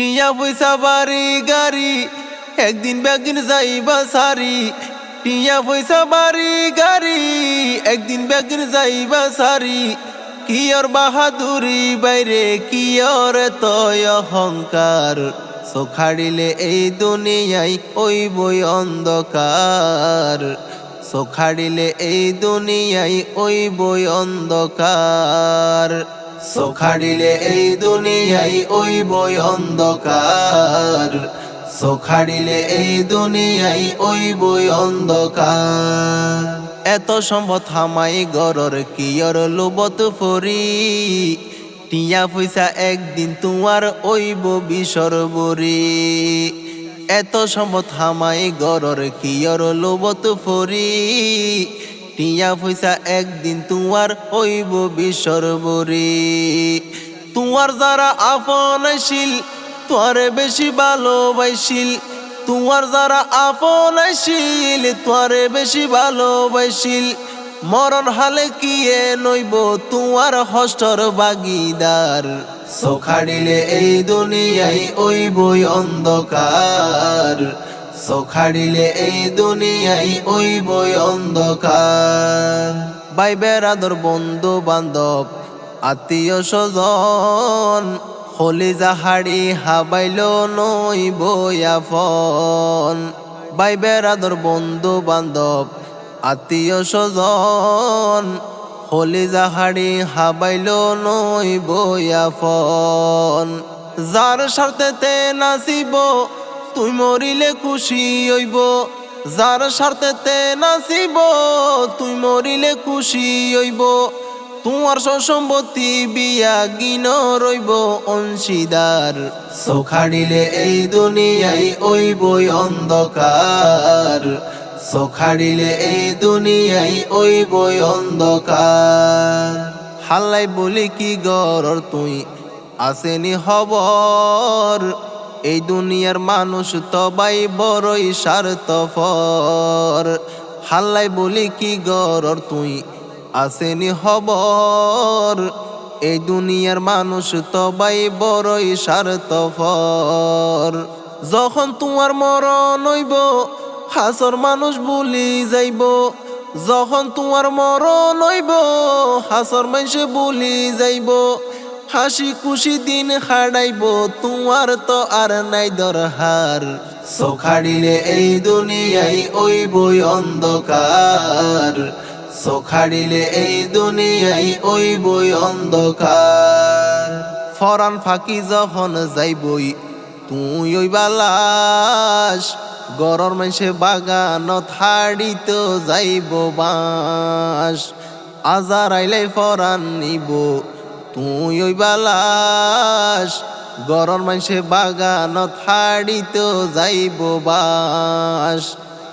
টিয়া পয়সা বাড়ি গাড়ি, একদিন ব্যাগদিন যাইবা সারি। টিয়া পয়সা বাড়ি গাড়ি, একদিন ব্যাগদিন যাইবা সারি। কি ওর বাহাদুরি বাইরে, কি ওর তয় অহংকার? সোখাড়িলে এই দুনিয়ায় ওই বই অন্ধকার। সোখাড়িলে এই দুনিয়ায় ওই বই অন্ধকার। সোখাড়িলে এই দুনিয়ায় ওই বই অন্ধকার। সোখাড়িলে এই দুনিয়ায় ওই বই অন্ধকার। এত সম্পদ হামাই গরর কিয়র লোবত ফরি। টিয়া পয়সা একদিন তোমার ওইব বিসর বরি। এত সম্পদ হামাই গরর কিয়র লোবত ফরি। টিয়া পয়সা একদিন তোমার ওইব বিসর বরি তোমার যারা আপন আসিল তোরে বেশি ভালোবাসিল। তোমার যারা আপন আসিল তোরে বেশি ভালোবাসিল। মরণ হালে কিয়ে নইব, তোমার হষ্টর বাগিদার। সোখাড়িলে এই দুনিয়ায় ওই বই অন্ধকার। সোখাড়িলে এই দুনিয়ায় ওই বই অন্ধকার। ভাই বেড়াদর বন্ধু বান্ধব আত্মীয় স্বজন হলি যাহাড়ি হাবাইল নই বয়াফন ভাই বেড়াদর বন্ধু বান্ধব আত্মীয় স্বজন হলি যাহাড়ি হাবাইল নই বয়াফন যার স্বার্থেতে নাচিব তুই মরিলে খুশি হইব, যার স্বার্থেতে নাচিব, তুই মরিলে খুশি হইব। তোমার সম্পত্তি বিয়া গিন রইব, অংশীদার সোখাড়িলে এই দুনিয়ায় ওই বই অন্ধকার সোখাড়িলে এই দুনিয়ায় ওই বই অন্ধকার। হাল্লাই বলি কি গরর তুই? আসেনি হবর এই দুনিয়ার মানুষ তবাই বড়ই স্বার্থপর। হাল্লাই বলি কি গরর, তুই আসেনি হবর এই দুনিয়ার মানুষ তবাই বড়ই স্বার্থপর। যখন তোমার মরণ হইব, হাসর মানুষ বলি যাইব। যখন তোমার মরণ হইব, হাসর মানুষে বলি যাইব। হাসি খুশি দিন হারাইব, তোমার তো আর নাই দরহার। সোখাড়িলে এই দুনিয়ায় ওই বই অন্ধকার। সোখাড়িলে এই দুনিয়ায় ওই বই অন্ধকার। ফরান ফাঁকি যখন যাইবই, তুই ওই বালাস। গরর মাসে বাগানত হাড়িত যাইব বাস আজার আইলাই ফরান নিব তুই ওই বালাস গরর মাসে বাগানত হাড়িত যাইব বাস।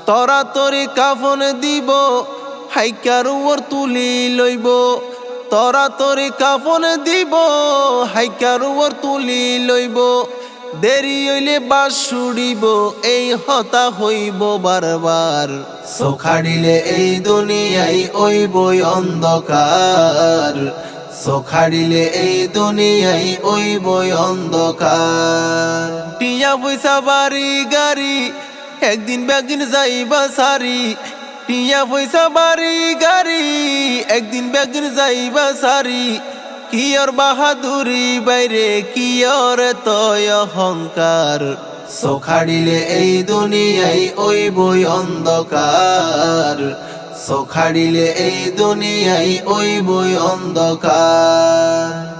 তরা তরি কাফন দিব, হাইকার ওর তুলি লইব। তরা তরি কাফন দিব, হাইকার ওর তুলি লইব। দেরি হইলে বাস সুড়িব, এই হতা হইব বারবার। সোখাড়িলে এই দুনিয়ায় ওই বই অন্ধকার। সোখাড়িলে এই দুনিয়ায় ওই বই অন্ধকার। টিয়া পয়সা বাড়ি গাড়ি একদিন ব্যাগদিন যাইবা সারি। টিয়া পয়সা বাড়ি গাড়ি একদিন ব্যাগদিন যাইবা সারি। কি ওর বাহাদুরি বাইরে কি ওর তয় অহংকার। সোখাড়িলে এই দুনিয়ায় ওই বই অন্ধকার। সোখাড়িলে এই দুনিয়াই ওই বই অন্ধকার।